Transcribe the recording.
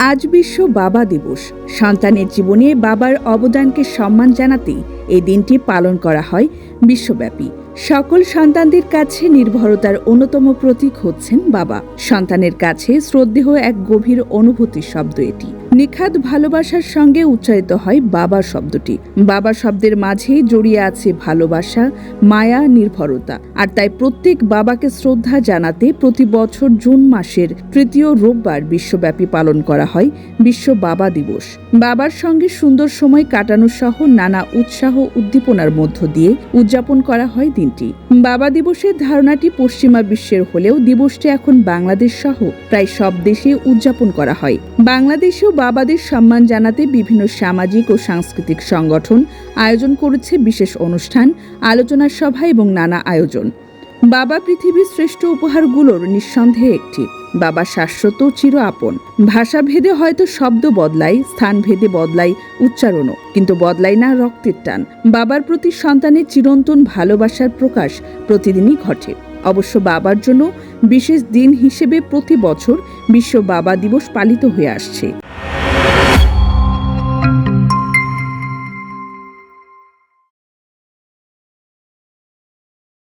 আজ বিশ্ব বাবা দিবস। সন্তানের জীবনে বাবার অবদানকে সম্মান জানাতেই এই দিনটি পালন করা হয় বিশ্বব্যাপী। সকল সন্তানদের কাছে নির্ভরতার অন্যতম প্রতীক হচ্ছেন বাবা। সন্তানের কাছে শ্রদ্ধেয় এক গভীর অনুভূতির শব্দ এটি। নিখাত ভালোবাসার সঙ্গে উচ্চারিত হয় বাবা শব্দটি। বাবা শব্দের মাঝে জড়িয়ে আছে ভালোবাসা, মায়া, নির্ভরতা। আর তাই প্রত্যেক বাবাকে শ্রদ্ধা জানাতে প্রতি বছর জুন মাসের তৃতীয় রোববার বিশ্বব্যাপী পালন করা হয় বিশ্ব বাবা দিবস। বাবার সঙ্গে সুন্দর সময় কাটানো সহ নানা উৎসাহ উদ্দীপনার মধ্য দিয়ে উদযাপন করা হয় দিনটি। বাবা দিবসের ধারণাটি পশ্চিমা বিশ্বের হলেও দিবসটি এখন বাংলাদেশ সহ প্রায় সব দেশে উদযাপন করা হয়। বাংলাদেশেও বাবাদের সম্মান জানাতে বিভিন্ন সামাজিক ও সাংস্কৃতিক সংগঠন আয়োজন করেছে বিশেষ অনুষ্ঠান, আলোচনা সভা এবং নানা আয়োজন। বাবা পৃথিবীর শ্রেষ্ঠ উপহারগুলোর নিঃসন্দেহে একটি। বাবা শাশ্বত চির আপন। ভাষাভেদে হয়তো শব্দ বদলায়, স্থানভেদে বদলায়, উচ্চারণও, কিন্তু বদলায় না রক্তের টান। বাবার প্রতি সন্তানের চিরন্তন ভালোবাসার প্রকাশ প্রতিদিনই ঘটে। অবশ্য বাবার জন্য বিশেষ দিন হিসেবে প্রতি বছর বিশ্ব বাবা দিবস পালিত হয়ে আসছে।